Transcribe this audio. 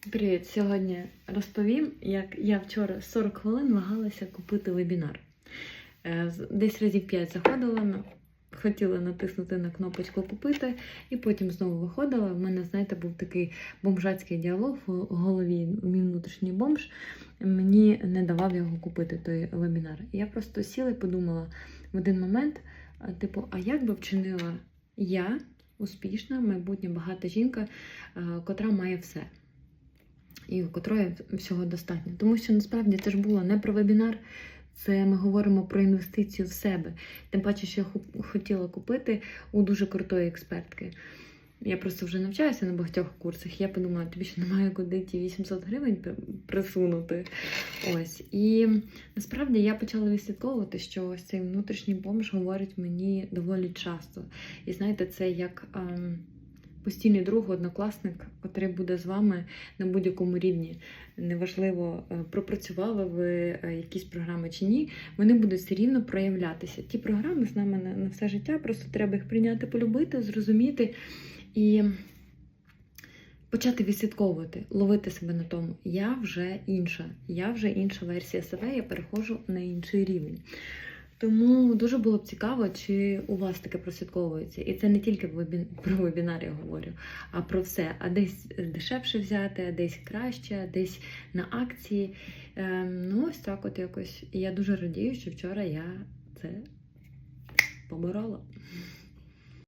Привіт! Сьогодні розповім, як я вчора 40 хвилин вагалася купити вебінар. Е, Десь разів 5 заходила, хотіла натиснути на кнопочку купити, і потім знову виходила. У мене, знаєте, був такий бомжацький діалог в голові, мій внутрішній бомж. Мені не давав його купити, той вебінар. Я просто сіла і подумала в один момент: типу, а як би вчинила я, успішна, майбутня багата жінка, е, котра має все і у котрої всього достатньо. Тому що насправді це ж було не про вебінар, це ми говоримо про інвестицію в себе. Тим паче, що я хотіла купити у дуже крутої експертки. Я просто вже навчаюся на багатьох курсах. Я подумала, тобі ще немає куди ті 800 гривень присунути. Ось. І насправді я почала відслідковувати, що ось цей внутрішній бомж говорить мені доволі часто. І знаєте, це як ем, постійний друг, однокласник, який буде з вами на будь-якому рівні. Неважливо, е, пропрацювали ви е, якісь програми чи ні, вони будуть все рівно проявлятися. Ті програми з нами на, на все життя, просто треба їх прийняти, полюбити, зрозуміти і почати відслідковувати, ловити себе на тому. Я вже інша, я вже інша версія себе, я переходжу на інший рівень. Тому дуже було б цікаво, чи у вас таке прослідковується. І це не тільки про вебінар я говорю, а про все. А десь дешевше взяти, а десь краще, а десь на акції. Ем, ну, ось так от якось. І я дуже радію, що вчора я це поборола.